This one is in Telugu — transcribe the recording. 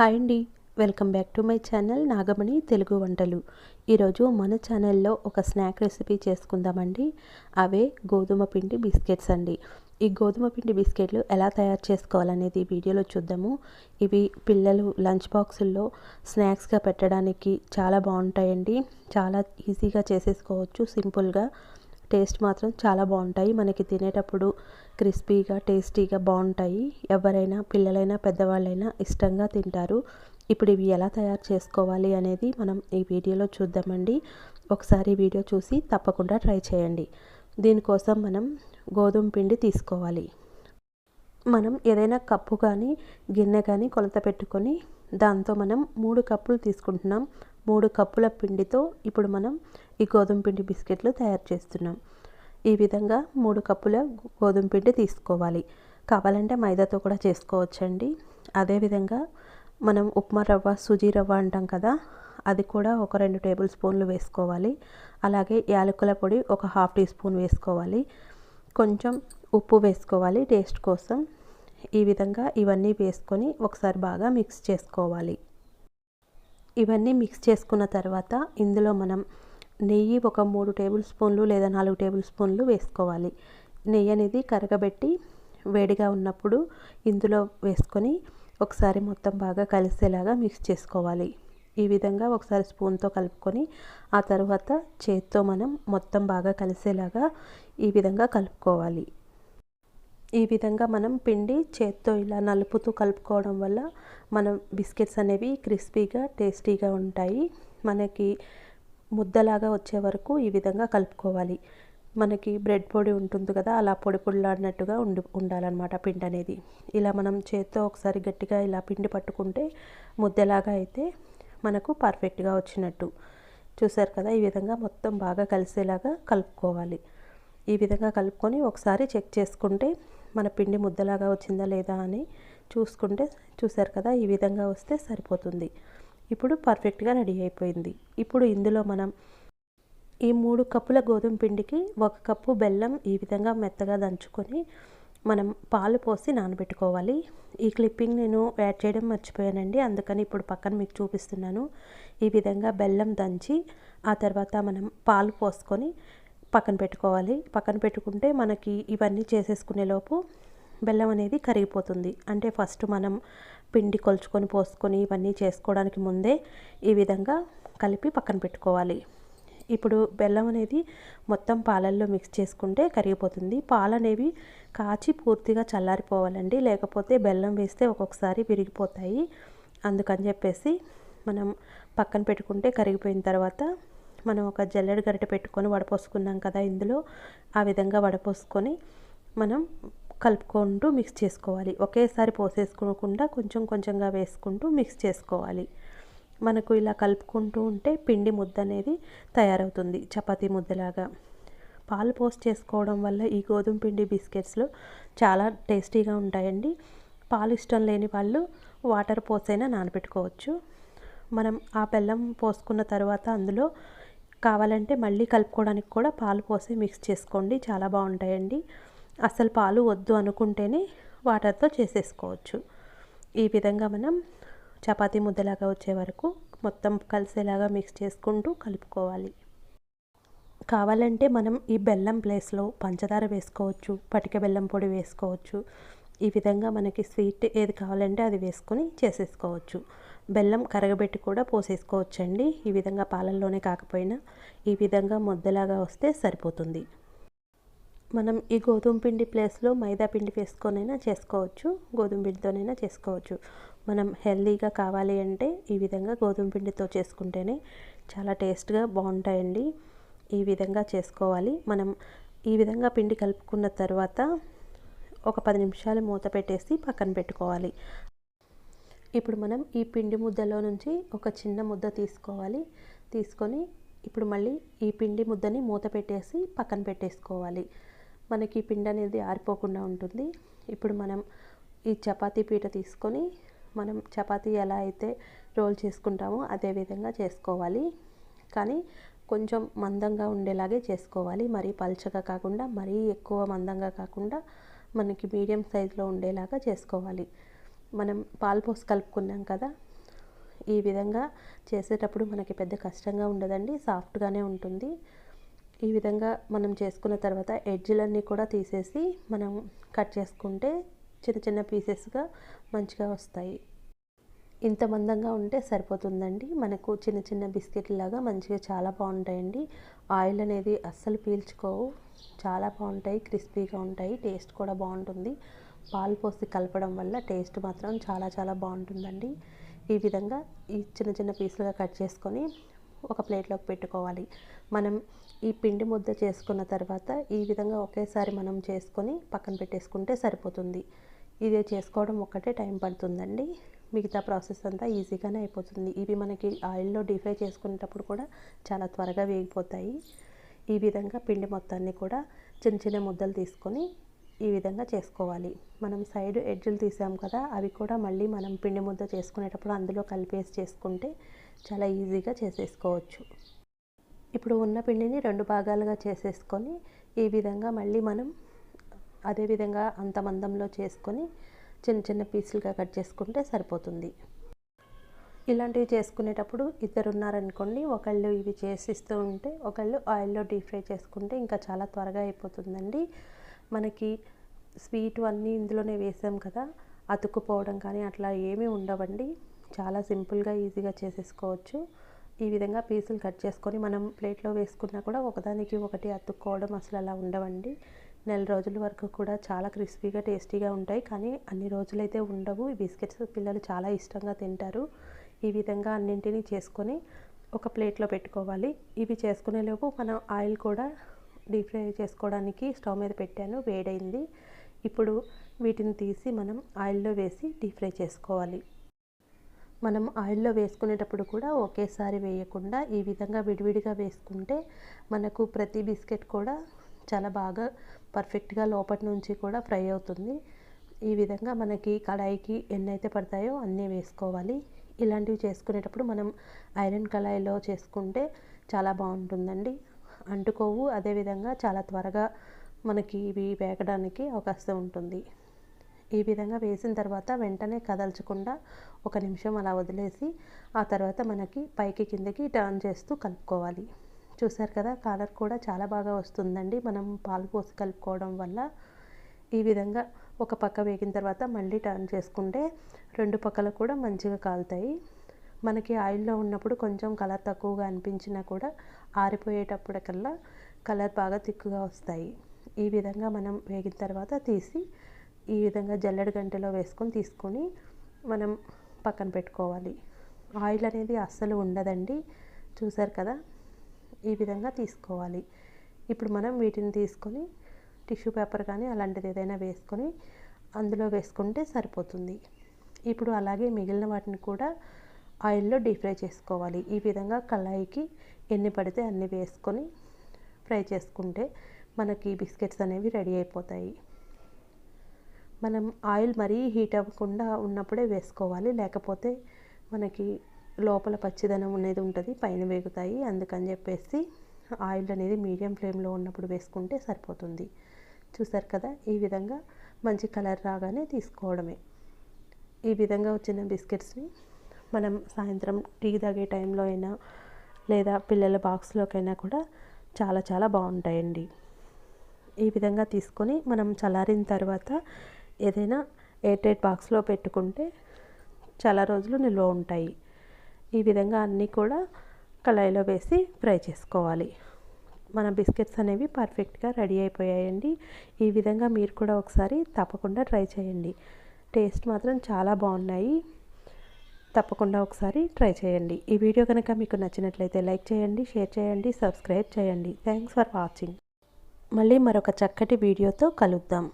హాయ్ అండి. Welcome back to my channel Nagamani Telugu వంటలు. ఈరోజు మన ఛానల్లో ఒక స్నాక్ రెసిపీ చేసుకుందామండి. అవే గోధుమ పిండి బిస్కెట్స్ అండి. ఈ గోధుమ పిండి బిస్కెట్లు ఎలా తయారు చేసుకోవాలనేది వీడియోలో చూద్దాము. ఇవి పిల్లలు లంచ్ బాక్సుల్లో స్నాక్స్గా పెట్టడానికి చాలా బాగుంటాయండి. చాలా ఈజీగా చేసేసుకోవచ్చు సింపుల్గా. టేస్ట్ మాత్రం చాలా బాగుంటాయి. మనకి తినేటప్పుడు క్రిస్పీగా టేస్టీగా బాగుంటాయి. ఎవరైనా పిల్లలైనా పెద్దవాళ్ళైనా ఇష్టంగా తింటారు. ఇప్పుడు ఇవి ఎలా తయారు చేసుకోవాలి అనేది మనం ఈ వీడియోలో చూద్దామండి. ఒకసారి వీడియో చూసి తప్పకుండా ట్రై చేయండి. దీనికోసం మనం గోధుమ పిండి తీసుకోవాలి. మనం ఏదైనా కప్పు కానీ గిన్నె కానీ కొలత పెట్టుకొని దాంతో మనం మూడు కప్పులు తీసుకుంటున్నాం. మూడు కప్పుల పిండితో ఇప్పుడు మనం ఈ గోధుమ పిండి బిస్కెట్లు తయారు చేస్తున్నాం. ఈ విధంగా మూడు కప్పుల గోధుమ పిండి తీసుకోవాలి. కావాలంటే మైదాతో కూడా చేసుకోవచ్చండి. అదేవిధంగా మనం ఉప్మా రవ్వ సుజీ రవ్వ అంటాం కదా అది కూడా ఒక రెండు టేబుల్ స్పూన్లు వేసుకోవాలి. అలాగే యాలకుల పొడి ఒక హాఫ్ టీ స్పూన్ వేసుకోవాలి. కొంచెం ఉప్పు వేసుకోవాలి టేస్ట్ కోసం. ఈ విధంగా ఇవన్నీ వేసుకొని ఒకసారి బాగా మిక్స్ చేసుకోవాలి. ఇవన్నీ మిక్స్ చేసుకున్న తర్వాత ఇందులో మనం నెయ్యి ఒక మూడు టేబుల్ స్పూన్లు లేదా నాలుగు టేబుల్ స్పూన్లు వేసుకోవాలి. నెయ్యి అనేది కరగబెట్టి వేడిగా ఉన్నప్పుడు ఇందులో వేసుకొని ఒకసారి మొత్తం బాగా కలిసేలాగా మిక్స్ చేసుకోవాలి. ఈ విధంగా ఒకసారి స్పూన్తో కలుపుకొని ఆ తర్వాత చేత్తో మనం మొత్తం బాగా కలిసేలాగా ఈ విధంగా కలుపుకోవాలి. ఈ విధంగా మనం పిండి చేత్తో ఇలా నలుపుతూ కలుపుకోవడం వల్ల మనం బిస్కెట్స్ అనేవి క్రిస్పీగా టేస్టీగా ఉంటాయి. మనకి ముద్దలాగా వచ్చే వరకు ఈ విధంగా కలుపుకోవాలి. మనకి బ్రెడ్ పొడి ఉంటుంది కదా అలా పొడి పొడిలాడినట్టుగా ఉండి ఉండాలన్నమాట పిండి అనేది. ఇలా మనం చేత్తో ఒకసారి గట్టిగా ఇలా పిండి పట్టుకుంటే ముద్దలాగా అయితే మనకు పర్ఫెక్ట్గా వచ్చినట్టు. చూసారు కదా ఈ విధంగా మొత్తం బాగా కలిసేలాగా కలుపుకోవాలి. ఈ విధంగా కలుపుకొని ఒకసారి చెక్ చేసుకుంటే మన పిండి ముద్దలాగా వచ్చిందా లేదా అని చూసుకుంటే చూసారు కదా ఈ విధంగా వస్తే సరిపోతుంది. ఇప్పుడు పర్ఫెక్ట్గా రెడీ అయిపోయింది. ఇప్పుడు ఇందులో మనం ఈ మూడు కప్పుల గోధుమ పిండికి ఒక కప్పు బెల్లం ఈ విధంగా మెత్తగా దంచుకొని మనం పాలు పోసి నానబెట్టుకోవాలి. ఈ క్లిప్పింగ్ నేను యాడ్ చేయడం మర్చిపోయానండి. అందుకని ఇప్పుడు పక్కన మీకు చూపిస్తున్నాను. ఈ విధంగా బెల్లం దంచి ఆ తర్వాత మనం పాలు పోసుకొని పక్కన పెట్టుకోవాలి. పక్కన పెట్టుకుంటే మనకి ఇవన్నీ చేసేసుకునే లోపు బెల్లం అనేది కరిగిపోతుంది. అంటే ఫస్ట్ మనం పిండి కొలుచుకొని పోసుకొని ఇవన్నీ చేసుకోవడానికి ముందే ఈ విధంగా కలిపి పక్కన పెట్టుకోవాలి. ఇప్పుడు బెల్లం అనేది మొత్తం పాలల్లో మిక్స్ చేసుకుంటే కరిగిపోతుంది. పాలు అనేవి కాచి పూర్తిగా చల్లారిపోవాలండి. లేకపోతే బెల్లం వేస్తే ఒక్కొక్కసారి విరిగిపోతాయి. అందుకని చెప్పేసి మనం పక్కన పెట్టుకుంటే కరిగిపోయిన తర్వాత మనం ఒక జల్లెడ గరిటె పెట్టుకొని వడపోసుకున్నాం కదా ఇందులో ఆ విధంగా వడపోసుకొని మనం కలుపుకుంటూ మిక్స్ చేసుకోవాలి. ఒకేసారి పోసేసుకోకుండా కొంచెం కొంచెంగా వేసుకుంటూ మిక్స్ చేసుకోవాలి. మనకు ఇలా కలుపుకుంటూ ఉంటే పిండి ముద్ద అనేది తయారవుతుంది. చపాతీ ముద్దలాగా. పాలు పోస్ట్ చేసుకోవడం వల్ల ఈ గోధుమ పిండి బిస్కెట్స్లు చాలా టేస్టీగా ఉంటాయండి. పాలు ఇష్టం లేని వాళ్ళు వాటర్ పోసైనా నానబెట్టుకోవచ్చు. మనం ఆ బెల్లం పోసుకున్న తర్వాత అందులో కావాలంటే మళ్ళీ కలుపుకోవడానికి కూడా పాలు పోసి మిక్స్ చేసుకోండి. చాలా బాగుంటాయండి. అసలు పాలు వద్దు అనుకుంటేనే వాటర్తో చేసేసుకోవచ్చు. ఈ విధంగా మనం చపాతీ ముద్దలాగా వచ్చే వరకు మొత్తం కలిసేలాగా మిక్స్ చేసుకుంటూ కలుపుకోవాలి. కావాలంటే మనం ఈ బెల్లం ప్లేస్లో పంచదార వేసుకోవచ్చు పటిక బెల్లం పొడి వేసుకోవచ్చు. ఈ విధంగా మనకి స్వీట్ ఏది కావాలంటే అది వేసుకొని చేసేసుకోవచ్చు. బెల్లం కరగబెట్టి కూడా పోసేసుకోవచ్చండి. ఈ విధంగా పాలల్లోనే కాకపోయినా ఈ విధంగా ముద్దలాగా వస్తే సరిపోతుంది. మనం ఈ గోధుమ పిండి ప్లేస్లో మైదా పిండి వేసుకొనైనా చేసుకోవచ్చు గోధుమ పిండితోనైనా చేసుకోవచ్చు. మనం హెల్తీగా కావాలి అంటే ఈ విధంగా గోధుమ పిండితో చేసుకుంటేనే చాలా టేస్ట్గా బాగుంటాయండి. ఈ విధంగా చేసుకోవాలి. మనం ఈ విధంగా పిండి కలుపుకున్న తర్వాత ఒక పది నిమిషాలు మూత పెట్టేసి పక్కన పెట్టుకోవాలి. ఇప్పుడు మనం ఈ పిండి ముద్దలో నుంచి ఒక చిన్న ముద్ద తీసుకోవాలి. తీసుకొని ఇప్పుడు మళ్ళీ ఈ పిండి ముద్దని మూత పెట్టేసి పక్కన పెట్టేసుకోవాలి. మనకి ఈ పిండి అనేది ఆరిపోకుండా ఉంటుంది. ఇప్పుడు మనం ఈ చపాతీ పీట తీసుకొని మనం చపాతీ ఎలా అయితే రోల్ చేసుకుంటామో అదే విధంగా చేసుకోవాలి. కానీ కొంచెం మందంగా ఉండేలాగే చేసుకోవాలి. మరీ పల్చగా కాకుండా మరీ ఎక్కువ మందంగా కాకుండా మనకి మీడియం సైజులో ఉండేలాగా చేసుకోవాలి. మనం పాలు పోసి కలుపుకున్నాం కదా ఈ విధంగా చేసేటప్పుడు మనకి పెద్ద కష్టంగా ఉండదండి. సాఫ్ట్గానే ఉంటుంది. ఈ విధంగా మనం చేసుకున్న తర్వాత ఎడ్జ్లన్నీ కూడా తీసేసి మనం కట్ చేసుకుంటే చిన్న చిన్న పీసెస్గా మంచిగా వస్తాయి. ఇంత మందంగా ఉంటే సరిపోతుందండి. మనకు చిన్న చిన్న బిస్కెట్ లాగా మంచిగా చాలా బాగుంటాయండి. ఆయిల్ అనేది అస్సలు పీల్చుకోవు. చాలా బాగుంటాయి క్రిస్పీగా ఉంటాయి టేస్ట్ కూడా బాగుంటుంది. పాలు పోసి కలపడం వల్ల టేస్ట్ మాత్రం చాలా చాలా బాగుంటుందండి. ఈ విధంగా ఈ చిన్న చిన్న పీసులుగా కట్ చేసుకొని ఒక ప్లేట్లోకి పెట్టుకోవాలి. మనం ఈ పిండి ముద్ద చేసుకున్న తర్వాత ఈ విధంగా ఒకేసారి మనం చేసుకొని పక్కన పెట్టేసుకుంటే సరిపోతుంది. ఇది చేసుకోవడం ఒక్కటే టైం పడుతుందండి. మిగతా ప్రాసెస్ అంతా ఈజీగానే అయిపోతుంది. ఇవి మనకి ఆయిల్లో డీప్ ఫ్రై చేసుకునేటప్పుడు కూడా చాలా త్వరగా వేగిపోతాయి. ఈ విధంగా పిండి మొత్తాన్ని కూడా చిన్న చిన్న ముద్దలు తీసుకొని ఈ విధంగా చేసుకోవాలి. మనం సైడ్ ఎడ్జులు తీసాం కదా అవి కూడా మళ్ళీ మనం పిండి ముద్ద చేసుకునేటప్పుడు అందులో కలిపేసి చేసుకుంటే చాలా ఈజీగా చేసేసుకోవచ్చు. ఇప్పుడు ఉన్న పిండిని రెండు భాగాలుగా చేసేసుకొని ఈ విధంగా మళ్ళీ మనం అదేవిధంగా అంత మందంలో చేసుకొని చిన్న చిన్న పీసులుగా కట్ చేసుకుంటే సరిపోతుంది. ఇలాంటివి చేసుకునేటప్పుడు ఇద్దరు ఉన్నారనుకోండి ఒకళ్ళు ఇవి చేసిస్తూ ఉంటే ఒకళ్ళు ఆయిల్లో డీప్ ఫ్రై చేసుకుంటే ఇంకా చాలా త్వరగా అయిపోతుందండి. మనకి స్వీట్ అన్నీ ఇందులోనే వేసాం కదా అతుక్కుపోవడం కానీ అట్లా ఏమీ ఉండవండి. చాలా సింపుల్గా ఈజీగా చేసేసుకోవచ్చు. ఈ విధంగా పీసులు కట్ చేసుకొని మనం ప్లేట్లో వేసుకున్నా కూడా ఒకదానికి ఒకటి అతుక్కోవడం అసలు అలా ఉండవండి. నెల రోజుల వరకు కూడా చాలా క్రిస్పీగా టేస్టీగా ఉంటాయి. కానీ అన్ని రోజులైతే ఉండవు. ఈ బిస్కెట్స్ పిల్లలు చాలా ఇష్టంగా తింటారు. ఈ విధంగా అన్నింటినీ చేసుకొని ఒక ప్లేట్లో పెట్టుకోవాలి. ఇవి చేసుకునేలోపు మనం ఆయిల్ కూడా డీప్ ఫ్రై చేసుకోవడానికి స్టవ్ మీద పెట్టాను. వేడైంది. ఇప్పుడు వీటిని తీసి మనం ఆయిల్లో వేసి డీప్ ఫ్రై చేసుకోవాలి. మనం ఆయిల్లో వేసుకునేటప్పుడు కూడా ఒకేసారి వేయకుండా ఈ విధంగా విడివిడిగా వేసుకుంటే మనకు ప్రతి బిస్కెట్ కూడా చాలా బాగా పర్ఫెక్ట్గా లోపటి నుంచి కూడా ఫ్రై అవుతుంది. ఈ విధంగా మనకి కడాయికి ఎన్ని అయితే పడతాయో అన్నీ వేసుకోవాలి. ఇలాంటివి చేసుకునేటప్పుడు మనం ఐరన్ కళాయిలో చేసుకుంటే చాలా బాగుంటుందండి. అంటుకోవు అదేవిధంగా చాలా త్వరగా మనకి ఇవి వేగడానికి అవకాశం ఉంటుంది. ఈ విధంగా వేసిన తర్వాత వెంటనే కదల్చకుండా ఒక నిమిషం అలా వదిలేసి ఆ తర్వాత మనకి పైకి కిందకి టర్న్ చేస్తూ కలుపుకోవాలి. చూసారు కదా కలర్ కూడా చాలా బాగా వస్తుందండి. మనం పాలు పోసి కలుపుకోవడం వల్ల ఈ విధంగా ఒక పక్క వేగిన తర్వాత మళ్ళీ టర్న్ చేసుకుంటే రెండు పక్కలు కూడా మంచిగా కాలుతాయి. మనకి ఆయిల్లో ఉన్నప్పుడు కొంచెం కలర్ తక్కువగా అనిపించినా కూడా ఆరిపోయేటప్పటికల్లా కలర్ బాగా తిక్కుగా వస్తాయి. ఈ విధంగా మనం వేగిన తర్వాత తీసి ఈ విధంగా జల్లెడ గంటలో వేసుకొని తీసుకొని మనం పక్కన పెట్టుకోవాలి. ఆయిల్ అనేది అస్సలు ఉండదండి. చూసారు కదా? ఈ విధంగా తీసుకోవాలి. ఇప్పుడు మనం వీటిని తీసుకొని టిష్యూ పేపర్ కానీ అలాంటిది ఏదైనా వేసుకొని అందులో వేసుకుంటే సరిపోతుంది. ఇప్పుడు అలాగే మిగిలిన వాటిని కూడా ఆయిల్లో డీప్ ఫ్రై చేసుకోవాలి. ఈ విధంగా కళాయికి ఎన్ని పడితే అన్ని వేసుకొని ఫ్రై చేసుకుంటే మనకి బిస్కెట్స్ అనేవి రెడీ అయిపోతాయి. మనం ఆయిల్ మరీ హీట్ అవ్వకుండా ఉన్నప్పుడే వేసుకోవాలి. లేకపోతే మనకి లోపల పచ్చిదనం అనేది ఉంటుంది పైన వేగుతాయి. అందుకని చెప్పేసి ఆయిల్ అనేది మీడియం ఫ్లేమ్లో ఉన్నప్పుడు వేసుకుంటే సరిపోతుంది. చూసారు కదా ఈ విధంగా మంచి కలర్ రాగానే తీసుకోవడమే. ఈ విధంగా వచ్చిన బిస్కెట్స్ని మనం సాయంత్రం టీ తాగే టైంలో అయినా లేదా పిల్లల బాక్స్లోకైనా కూడా చాలా చాలా బాగుంటాయండి. ఈ విధంగా తీసుకొని మనం చల్లారిన తర్వాత ఏదైనా ఎయిర్ టైట్ బాక్స్లో పెట్టుకుంటే చాలా రోజులు నిల్వ ఉంటాయి. ఈ విధంగా అన్నీ కూడా కళాయిలో వేసి ఫ్రై చేసుకోవాలి. మన బిస్కెట్స్ అనేవి పర్ఫెక్ట్గా రెడీ అయిపోయాయండి. ఈ విధంగా మీరు కూడా ఒకసారి తప్పకుండా ట్రై చేయండి. టేస్ట్ మాత్రం చాలా బాగున్నాయి. తప్పకుండా ఒకసారి ట్రై చేయండి. ఈ వీడియో కనుక మీకు నచ్చినట్లయితే లైక్ చేయండి షేర్ చేయండి సబ్స్క్రైబ్ చేయండి. Thanks for watching. మళ్ళీ మరొక చక్కటి వీడియోతో కలుద్దాం.